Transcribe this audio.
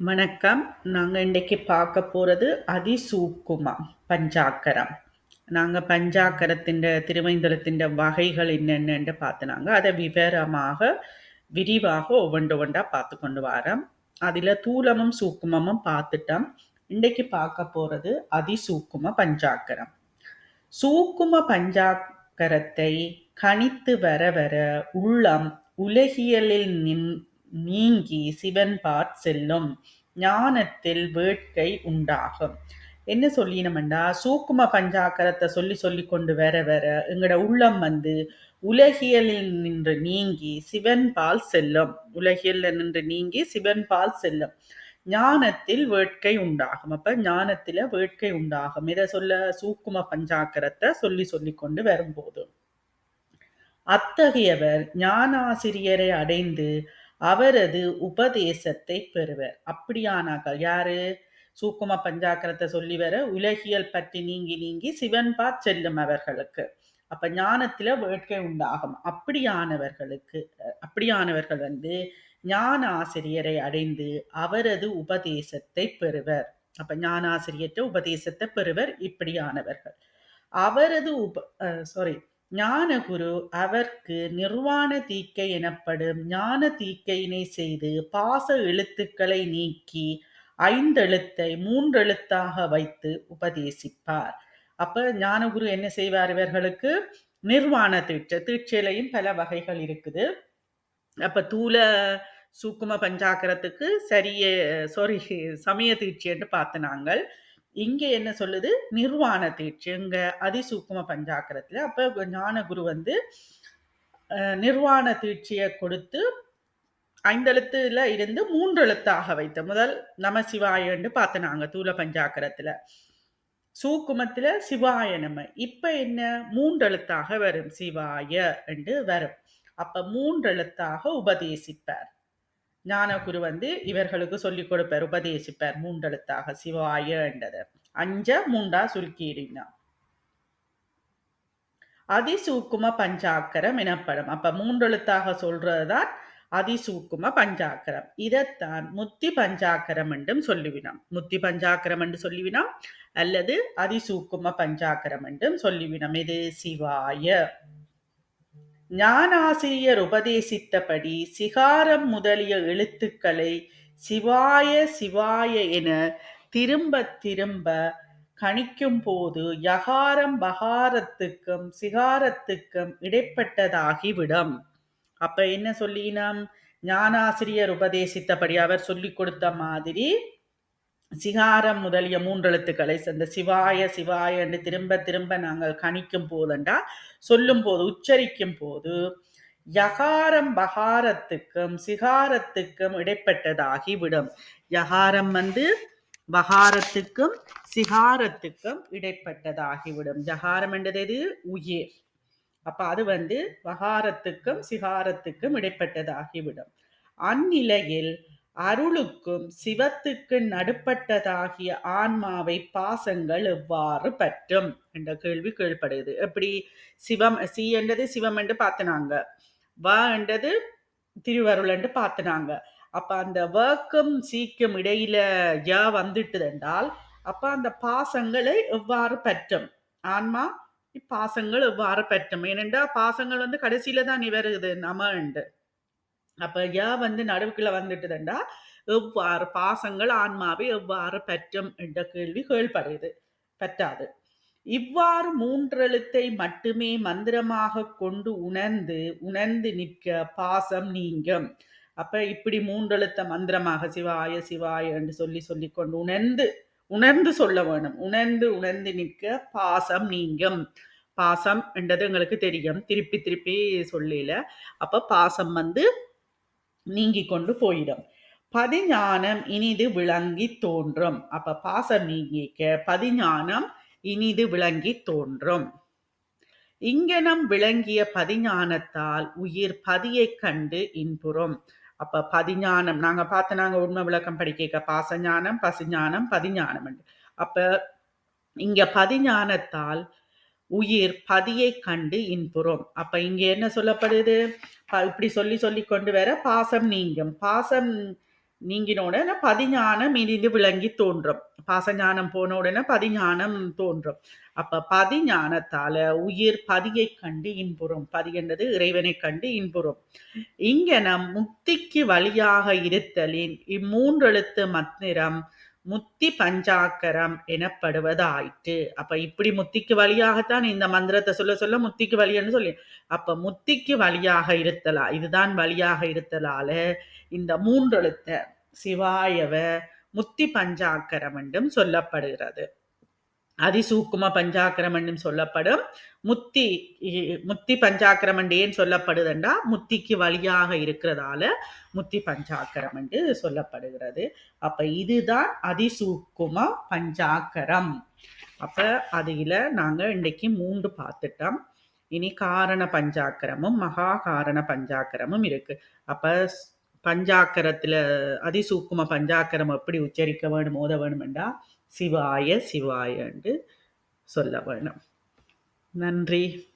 வணக்கம். நாங்க இன்னைக்கு பார்க்க போறது அதிசூக்கும பஞ்சாக்கரம். நாங்க பஞ்சாக்கரத்தின் திருவைந்தெழுத்தின் வகைகள் என்னென்னன்னு பார்த்துனாங்க அதை விவரமாக, விரிவாக ஒவ்வொன்று ஒவ்வொன்றா பார்த்து கொண்டு வாரோம். அதில தூலமும் சூக்குமமும் பார்த்துட்டோம். இன்னைக்கு பார்க்க போறது அதிசூக்கும பஞ்சாக்கரம். சூக்கும பஞ்சாக்கரத்தை கணித்து வர வர உள்ளம் உலகியலில் நின் நீங்கி சிவன்பாற் செல்லும். ஞானத்தில் வேட்கை உண்டாகும். என்ன சொல்லினோம்டா சூக்கும பஞ்சாக்கரத்தை சொல்லி சொல்லி கொண்டு வர வர எங்களோட உள்ளம் வந்து உலகியலில் நின்று நீங்கி சிவன் பால் செல்லும். உலகியலில் நின்று நீங்கி சிவன் பால் செல்லும். ஞானத்தில் வேட்கை உண்டாகும். அப்ப ஞானத்துல வேட்கை உண்டாகும். இதை சொல்ல சூக்கும பஞ்சாக்கரத்தை சொல்லி சொல்லி கொண்டு வரும்போது அத்தகையவர் ஞானாசிரியரை அடைந்து அவரது உபதேசத்தை பெறுவர். அப்படியானாக்கள் யாரு சூக்கும பஞ்சாக்கரத்தை சொல்லி வர உலகியல் பற்றி நீங்கி நீங்கி சிவன்பா செல்லும் அவர்களுக்கு. அப்ப ஞானத்துல வேட்கை உண்டாகும். அப்படியானவர்களுக்கு அப்படியானவர்கள் வந்து ஞான ஆசிரியரை அடைந்து அவரது உபதேசத்தை பெறுவர். அப்ப ஞானாசிரியற்ற உபதேசத்தை பெறுவர் இப்படியானவர்கள். அவரது உப சாரி ஞானகுரு அவர்க்கு நிர்வாண தீக்கை எனப்படும் ஞான தீக்கையினை செய்து பாச எழுத்துக்களை நீக்கி ஐந்தெழுத்தை மூன்றெழுத்தாக வைத்து உபதேசிப்பார். அப்ப ஞானகுரு என்ன செய்வார் இவர்களுக்கு நிர்வாண தீட்சை தீட்சையிலையும் பல வகைகள் இருக்குது. அப்ப தூல சூக்கும பஞ்சாக்கரத்துக்கு சரிய சாரி சமய தீட்சை என்று பார்த்து நாங்கள் இங்க என்ன சொல்லுது? நிர்வாண தீட்சி இங்க அதிசூக்கும பஞ்சாக்கரத்துல அப்ப ஞானகுரு வந்து நிர்வாண தீட்சியை கொடுத்து ஐந்தெழுத்துல இருந்து மூன்று எழுத்தாக வைத்த. முதல் நம சிவாயன்னு பார்த்து நாங்க தூல பஞ்சாக்கரத்துல. சூக்குமத்துல சிவாய நம்ம இப்ப என்ன? மூன்றெழுத்தாக வரும். சிவாய என்று வரும். அப்ப மூன்றெழுத்தாக உபதேசிப்பார். ஞானகுரு வந்து இவர்களுக்கு சொல்லிக் கொடுப்பார் உபதேசிப்பார் மூன்றெழுத்தாக சிவாய என்றதை. அஞ்ச மூண்டா சுருக்கிடுங்க. அதிசூக்கும பஞ்சாக்கரம் எனப்படும். அப்ப மூன்றெழுத்தாக சொல்றதுதான் அதிசூக்கும பஞ்சாக்கரம். இதைத்தான் முத்தி பஞ்சாக்கரம் என்றும் சொல்லுவினோம். முத்தி பஞ்சாக்கரம் என்று சொல்லுவினோம் அல்லது அதிசூக்கும பஞ்சாக்கரம் என்றும் சொல்லுவினோம். இது சிவாய. ஞானாசிரியர் உபதேசித்தபடி சிகாரம் முதலிய எழுத்துக்களை சிவாய சிவாய என திரும்ப திரும்ப கணிக்கும் போது யகாரம் பகாரத்துக்கும் சிகாரத்துக்கும் இடைப்பட்டதாகிவிடும். அப்ப என்ன சொல்லினோம் ஞானாசிரியர் உபதேசித்தபடி அவர் சொல்லிக் கொடுத்த மாதிரி சிகாரம் முதலிய மூன்றெழுத்துக்களை சேர்ந்த சிவாய சிவாய என்று திரும்ப திரும்ப நாங்கள் கணிக்கும் போதண்டா சொல்லும் போது உச்சரிக்கும் போது யகாரம் பகாரத்துக்கும் சிகாரத்துக்கும் இடைப்பட்டதாகி விடும் யகாரம் வந்து பகாரத்துக்கும் சிகாரத்துக்கும் இடைப்பட்டதாகிவிடும். ஜகாரம் என்றது எது? உயிர். அப்ப அது வந்து வகாரத்துக்கும் சிகாரத்துக்கும் இடைப்பட்டதாகிவிடும். அந்நிலையில் அருளுக்கும் சிவத்துக்கு நடுப்பட்டதாகிய ஆன்மாவை பாசங்கள் எவ்வாறு பற்றும்? என்ற கேள்வி கேள்படுகிறது எப்படி? சிவம் சி என்றது சிவம் என்று பார்த்தனாங்க. வ என்றது திருவருள் என்று பார்த்தனாங்க. அப்ப அந்த வேர்க்கும் சீக்கும் இடையில ய வந்துட்டு என்றால் அப்ப அந்த பாசங்களை எவ்வாறு பற்றும்? ஆன்மா பாசங்கள் எவ்வாறு பற்றும்? ஏனென்றா பாசங்கள் வந்து கடைசியில தான் நிவருது நம உண்டு அப்ப ய வந்து நடுவுக்குள்ள வந்துட்டுதுண்டா எவ்வாறு பாசங்கள் ஆன்மாவை எவ்வாறு பற்றும் என்ற கேள்வி கேள்படுது பற்றாது. இவ்வாறு மூன்றெழுத்தை மட்டுமே மந்திரமாக கொண்டு உணர்ந்து உணர்ந்து நிற்க பாசம் நீங்கும். அப்ப இப்படி மூன்றெழுத்த மந்திரமாக சிவாய சிவாய என்று சொல்லி சொல்லி கொண்டு உணர்ந்து உணர்ந்து சொல்ல வேணும். உணர்ந்து உணர்ந்து நிற்க பாசம் நீங்கும். பாசம் என்றது எங்களுக்கு தெரியும். திருப்பி திருப்பி சொல்லல. அப்ப பாசம் வந்து நீங்கி கொண்டு போயிடும். பதிஞானம் இனிது விளங்கி தோன்றும். அப்ப பாசம் நீங்கிக்க பதிஞானம் இனிது விளங்கி தோன்றும். இங்கனம் விளங்கிய பதிஞானத்தால் உயிர் பதியைக் கண்டு இன்புறும். அப்ப பதிஞானம் நாங்க பார்த்த நாங்க உண்மை விளக்கம் படிக்க பாசஞானம் பசுஞானம் பதிஞானம் அப்ப இங்க பதிஞானத்தால் உயிர் பதியை கண்டு இன்புறும். அப்ப இங்க என்ன சொல்லப்படுது? இப்படி சொல்லி சொல்லி கொண்டு வர பாசம் நீங்கும். பாசம் நீங்கின உடனே பதிஞானம் இனிந்து விளங்கி தோன்றும். பாசஞானம் போன உடனே பதிஞானம் தோன்றும். அப்ப பதிஞானத்தால உயிர் பதியை கண்டு இன்புறும். பதி என்றது இறைவனை கண்டு இன்புறும். இங்க நம் முக்திக்கு வழியாக இருத்தலின் இம்மூன்றெழுத்து மத்திரம் முத்தி பஞ்சாக்கரம் எனப்படுவதாயிற்று. அப்ப இப்படி முத்திக்கு வழியாகத்தான் இந்த மந்திரத்தை சொல்ல சொல்ல முத்திக்கு வழியன்னு சொல்லி அப்ப முத்திக்கு வழியாக இருத்தலா? இதுதான் வழியாக இருத்தலால. இந்த மூன்றெழுத்த சிவாயவ முத்தி பஞ்சாக்கரம் என்றும் சொல்லப்படுகிறது. அதிசூக்கும பஞ்சாக்கரம் சொல்லப்படும். முத்தி முத்தி பஞ்சாக்கிரமண்டேன்னு ஏன் சொல்லப்படுதுண்டா? முத்திக்கு வழியாக இருக்கிறதால முத்தி பஞ்சாக்கிரமண்டு சொல்லப்படுகிறது. அப்ப இதுதான் அதிசூக்கும பஞ்சாக்கரம். அப்ப அதுல நாங்க இன்னைக்கு மூன்று பார்த்துட்டோம். இனி காரண பஞ்சாக்கிரமும் மகா காரண பஞ்சாக்கிரமும் இருக்கு. அப்ப பஞ்சாக்கரத்தில் அதிசூக்கும பஞ்சாக்கரம் எப்படி உச்சரிக்க வேணும் ஓத வேணுமெண்டா சிவாய சிவாயன்று சொல்ல வேணும். நன்றி.